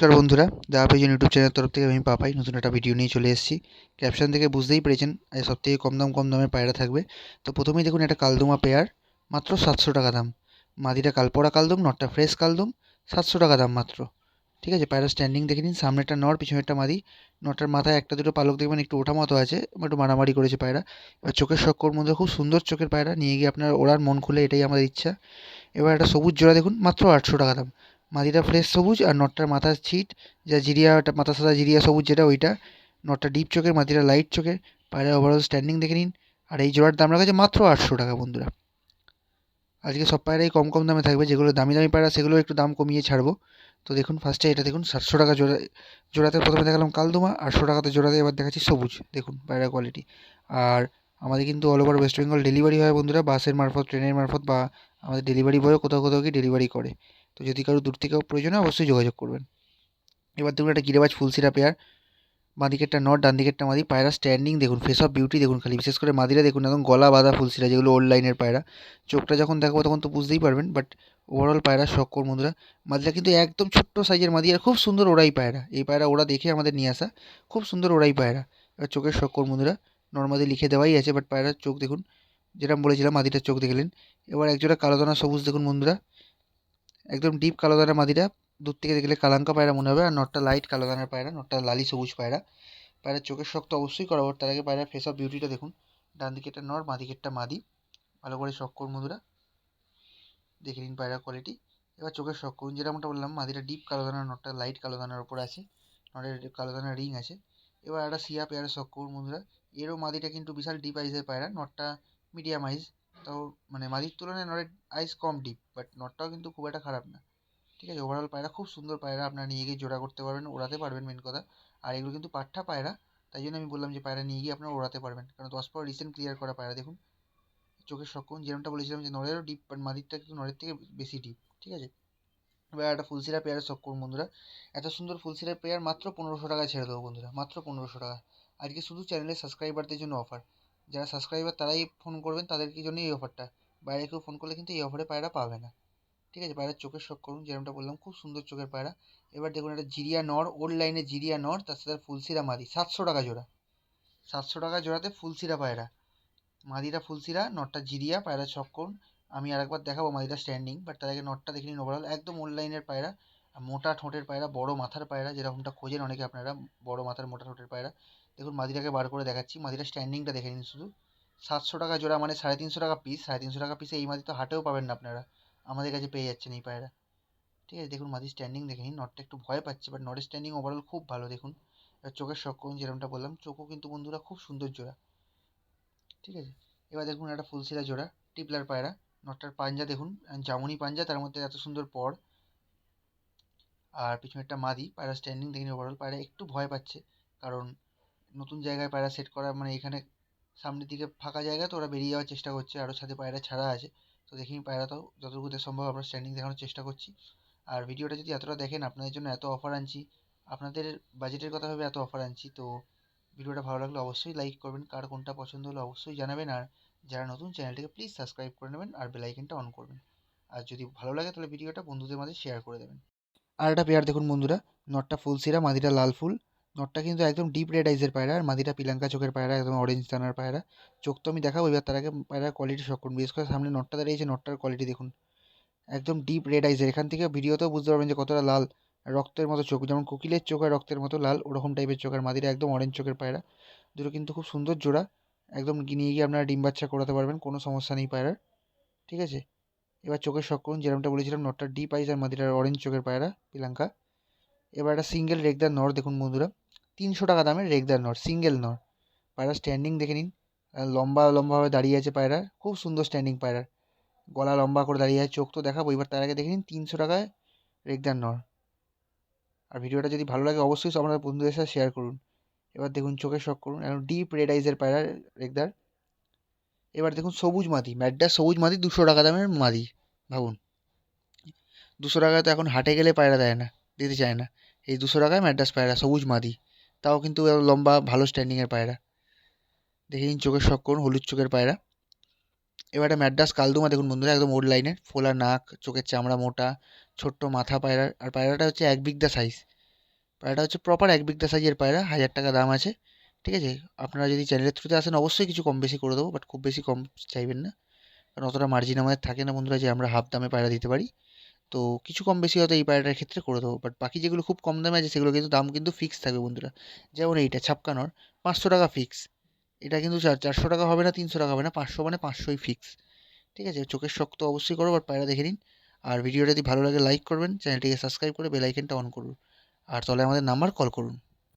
নমস্কার বন্ধুরা দা পেজন ইউটিউব চ্যানেলের তরফ থেকে আমি পাপাই, নতুন একটা ভিডিও নিয়ে চলে এসেছি। ক্যাপশন থেকে বুঝতেই পেরেছেন সব থেকে কম দাম, কম দামের পায়রা থাকবে। তো প্রথমেই দেখুন একটা কালদুমা পেয়ার, মাত্র সাতশো টাকা দাম। মাদিটা কালপোড়া কালদুম, নটটা ফ্রেশ কালদুম, সাতশো টাকা দাম মাত্র। ঠিক আছে পায়রা স্ট্যান্ডিং দেখে নিন সামনেটা নর, পিছনেরটা মাদি। নটার মাথায় একটা দুটো পালক দেখবেন, একটু ওঠা মতো আছে, একটু মারামারি করেছে পায়রা। এবার চোখের শক্কর মধ্যে খুব সুন্দর চোখের পায়রা, নিয়ে গিয়ে আপনার ওড়ার মন খুলে এটাই আমাদের ইচ্ছা। এবার একটা সবুজ জোড়া দেখুন, মাত্র আটশো টাকা দাম। মাদিটা ফ্রেশ সবুজ আর নটটার মাথার ছিট, যা জিরিয়া, মাথা সাদা জিরিয়া সবুজ যেটা ওইটা। নটটা ডিপ চোখের মাদিটা লাইট চোখের। পায়রা ওভারঅল স্ট্যান্ডিং দেখে নিন। আর এই জোড়ার দাম রাখা মাত্র আটশো টাকা বন্ধুরা। আজকে সব পায়রাই কম কম দামে থাকবে, যেগুলো দামি দামি পায়রা সেগুলো একটু দাম কমিয়ে ছাড়বো। তো দেখুন ফার্স্টে এটা দেখুন, সাতশো টাকা জোড়া, জোড়াতে প্রথমে দেখালাম কালদুমা, আটশো টাকাতে জোড়াতে এবার দেখাচ্ছি সবুজ। দেখুন, পায়রা কোয়ালিটি আর আমাদের কিন্তু all over West Bengal delivery হয় বন্ধুরা, বাসের মারফত, ট্রেনের মারফত বা আমাদের ডেলিভারি বয়ও কোথাও কোথাও গিয়ে ডেলিভারি করে। তো যদি কারও দূর থেকেও প্রয়োজন হয়, অবশ্যই যোগাযোগ করবেন। এবার দেখুন একটা গিরেবাজ ফুলসিরা পেয়ার দিকেরটা নট ডান দিকেরটা মাদি পায়রা স্ট্যান্ডিং দেখুন ফেস অফ বিউটি দেখুন খালি। বিশেষ করে মাদিরা দেখুন, একদম গলা বাঁধা ফুলসিরা যেগুলো ওল্ড লাইনের পায়রা। চোখটা যখন দেখাবো তখন তো বুঝতেই পারবেন বাট ওভারঅল পায়রা শক্কর বন্ধুরা মাদিরা কিন্তু একদম ছোট্ট সাইজের মাদি, আর খুব সুন্দর ওড়াই পায়রা। এই পায়রা ওরা দেখে আমাদের নিয়ে আসা, খুব সুন্দর ওড়াই পায়রা। এবার চোখের শক্কর বন্ধুরা নর্মালি লিখে দেওয়াই আছে বাট পায়রার চোখ দেখুন যেরকম বলেছিলাম মাদিটার চোখ দেখলেন এবার একজোড়া কালো দানা সবুজ দেখুন বন্ধুরা একদম ডিপ কালো দানা মাদিটা দূর থেকে দেখলে কালাঙ্কা পায়রা মনে হবে, আর নটটা লাইট কালো দানার পায়রা নটটা লালি সবুজ পায়রা। পায়রার চোখের শক্ত অবশ্যই করাবো তার আগে পায়রার ফেস অফ বিউটিটা দেখুন। ডান দিকেরটা নর বাঁ মাদি। ভালো করে শখ করুন বন্ধুরা। দেখে নিন পায়রা কোয়ালিটি এবার চোখের শখ করুন যেরকমটা বললাম মাদিটা ডিপ কালো দানার নটটা লাইট কালো দানার ওপর আছে। নটের কালো দানার রিং আছে। এবার একটা সিয়া পেয়ারা শখ করুন বন্ধুরা। এরও মাদিটা কিন্তু বিশাল ডিপ আইসের পায়রা নটটা মিডিয়াম আইস তাও মানে মাদির তুলনায় নটের আইস কম ডিপ বাট নটটাও কিন্তু খুব একটা খারাপ না। ঠিক আছে ওভারঅল পায়রা খুব সুন্দর পায়রা, আপনারা নিয়ে গিয়ে জোড়া করতে পারবেন, ওড়াতে পারবেন মেন কথা। আর এগুলো কিন্তু পাঠা পায়রা, তাই জন্য আমি বললাম যে পায়রা নিয়ে গিয়ে আপনারা ওড়াতে পারবেন। কারণ দশ পর রিসেন্ট ক্লিয়ার করা পায়রা, দেখুন। চোখের শকুন যেরকমটা বলেছিলাম যে নড়েরও ডিপ বাট মাদিরটা কিন্তু নড়ের থেকে বেশি ডিপ ঠিক আছে? এবার একটা ফুলসিরা পেয়ারের শখ বন্ধুরা। এত সুন্দর ফুলসিরা পেয়ার মাত্র পনেরোশো টাকায় ছেড়ে দেবো বন্ধুরা, মাত্র পনেরোশো টাকা। আজকে শুধু চ্যানেলের সাবস্ক্রাইবারদের জন্য অফার যারা সাবস্ক্রাইবার তারাই ফোন করবেন, তাদেরকে জন্যই এই অফারটা বাইরে কেউ ফোন করলে কিন্তু এই অফারে পায়রা পাবে না। ঠিক আছে? পায়রার চোখের শখ করুন যেরকমটা বললাম, খুব সুন্দর চোখের পায়রা। এবার দেখুন একটা জিরিয়া নর ওল্ড লাইনে জিরিয়া নর, তার সাথে ফুলসিরা মাদি। সাতশো টাকা জোড়া। সাতশো টাকা জোড়াতে ফুলসিরা পায়রা। মাদিরা ফুলসিরা নটটা জিরিয়া, পায়রা শখ করুন আমি আরেকবার দেখাবো মাদিরা স্ট্যান্ডিং বাট তার আগে নটটা দেখে নিন ওভারঅল একদম ওল্ড লাইনের পায়রা। মোটা ঠোঁটের পায়রা, বড় মাথার পায়রা যেরকমটা খোঁজেন অনেকে আপনারা, বড় মাথার, মোটা ঠোঁটের পায়রা। দেখুন, মাদিরাকে বার করে দেখাচ্ছি। মাদিরা স্ট্যান্ডিংটা দেখে নিন শুধু। সাতশো টাকা জোড়া মানে সাড়ে তিনশো টাকা পিস সাড়ে তিনশো টাকা পিসে এই মাদি তো হাটেও পাবেন না আপনারা। আমাদের কাছে পেয়ে যাচ্ছেন এই পায়রা। ঠিক আছে, দেখুন, মাদি স্ট্যান্ডিং দেখে নিন। নটটা একটু ভয় পাচ্ছে বাট নটের স্ট্যান্ডিং ওভারঅল খুব ভালো, দেখুন। চোখের করুন, যেরকমটা বললাম। চোখও কিন্তু বন্ধুরা খুব সুন্দর জোড়া। ঠিক আছে, এবার দেখুন, একটা ফুলসিরা জোড়া, টিপলার পায়রা। নটটার পাঞ্জা দেখুন, জামুনি পাঞ্জা, তার মধ্যে এত সুন্দর পর। আর পিছনে একটা মাদি, পায়রা স্ট্যান্ডিং দেখিনি ওভারঅল পায়রা একটু ভয় পাচ্ছে, কারণ নতুন জায়গায় পায়রা সেট করা মানে এখানে সামনের দিকে ফাঁকা জায়গা, তো ওরা বেরিয়ে যাওয়ার চেষ্টা করছে। আরও ছাদে পায়রা ছাড়া আছে, তো দেখিনি পায়রাটাও যতটুকু সম্ভব আমরা স্ট্যান্ডিং দেখানোর চেষ্টা করছি। আর ভিডিওটা যদি এতটা দেখেন, আপনাদের জন্য এত অফার আনছি, আপনাদের বাজেটের কথা ভেবে এত অফার আনছি, তো ভিডিওটা ভালো লাগলে অবশ্যই লাইক করবেন। কার কোনটা পছন্দ হলে অবশ্যই জানাবেন, আর যারা নতুন চ্যানেলটিকে প্লিজ সাবস্ক্রাইব করে নেবেন, আর বেলাইকেনটা অন করবেন। আর যদি ভালো লাগে তাহলে ভিডিওটা বন্ধুদের মাঝে শেয়ার করে দেবেন। আর একটা পেয়ার দেখুন বন্ধুরা, নটটা ফুল সিরা, মাদিটা লাল ফুল। নটটা কিন্তু একদম ডিপ রেড আইজের পায়রা, আর মাদিটা পিলাঙ্কা চোখের পায়রা, একদম অরেঞ্জ দানার পায়রা। চোখ তো আমি দেখাবো, এবার তার আগে পায়রার কোয়ালিটি শখ করুন। বিশেষ করে সামনে নটটা দাঁড়িয়েছে, নটটার কোয়ালিটি দেখুন। একদম ডিপ রেড আইজের এখান থেকে ভিডিওতেও বুঝতে পারবেন যে কতটা লাল। রক্তের মতো চোখ, যেমন কোকিলের চোখ আর রক্তের মতো লাল, ওরকম টাইপের চোখ। আর মাদিরা একদম অরেঞ্জ চোখের পায়রা। দুটো কিন্তু খুব সুন্দর জোড়া। একদম নিয়ে গিয়ে আপনারা ডিম বাচ্চা করাতে পারবেন, কোনো সমস্যা নেই পায়রার। ঠিক আছে? এবার চোখের শখ করুন যেরকমটা বলেছিলাম নটটা ডিপ আইজ আর মাদিরার অরেঞ্জ চোখের পায়রা পিলাঙ্কা এবার একটা সিঙ্গেল রেগদার নর দেখুন বন্ধুরা। তিনশো টাকা দামের রেগদার নর সিঙ্গেল নর পায়রা স্ট্যান্ডিং দেখে নিন। লম্বা লম্বাভাবে দাঁড়িয়ে আছে পায়রা, খুব সুন্দর স্ট্যান্ডিং পায়রার গলা লম্বা করে দাঁড়িয়ে আছে, চোখ তো দেখাবো। এবার তার আগে দেখে নিন তিনশো টাকায় রেগদার নর আর ভিডিওটা যদি ভালো লাগে, অবশ্যই আপনার বন্ধুদের সাথে শেয়ার করুন। এবার দেখুন চোখের শখ করুন এখন ডিপ রেড আইজের পায়রা রেগদার এবার দেখুন সবুজ মাদি ম্যাডার সবুজ মাদি, দুশো টাকা দামের মাদি, ভাবুন। দুশো টাকায় তো এখন হাটে গেলে পায়রা দেয় না, দিতে চায় না। এই দুশো টাকায় ম্যাড্রাস পায়রা, সবুজ মাদি, তাও কিন্তু লম্বা, ভালো স্ট্যান্ডিংয়ের পায়রা। দেখে নিন চোখের শখ করুন, হলুদ চোখের পায়রা। এবার একটা ম্যাড্রাস কালদুমা দেখুন বন্ধুরা, একদম ওল্ড লাইনের ফোলা নাক, চোখের চামড়া মোটা, ছোট্ট মাথা পায়রা, আর পায়রাটা হচ্ছে এক বিঘদা সাইজ পায়রাটা হচ্ছে প্রপার এক বিঘা সাইজের পায়রা, হাজার টাকা দাম আছে। ঠিক আছে? আপনারা যদি চ্যানেলের থ্রুতে আসেন, অবশ্যই কিছু কম বেশি করে দেবো বাট খুব বেশি কম চাইবেন না। কারণ অতটা মার্জিন আমাদের থাকে না বন্ধুরা যে আমরা হাফ দামে পায়রা দিতে পারি। তো কিছু কম বেশি হয়তো এই পায়রাটার ক্ষেত্রে করে দেবো বাট বাকি যেগুলো খুব কম দামে আছে সেগুলো কিন্তু দাম কিন্তু ফিক্স থাকবে বন্ধুরা। যেমন এইটা ছাপকানোর পাঁচশো টাকা ফিক্স এটা কিন্তু চার চারশো টাকা হবে না, তিনশো টাকা হবে না, পাঁচশো মানে পাঁচশোই ফিক্স ঠিক আছে? চোখের শখ তো অবশ্যই করো বাট পায়রা দেখে নিন। আর ভিডিওটা যদি ভালো লাগে লাইক করবেন চ্যানেলটিকে সাবস্ক্রাইব করে বেল আইকনটা অন করুন। আর তলে আমাদের নাম্বার কল করুন।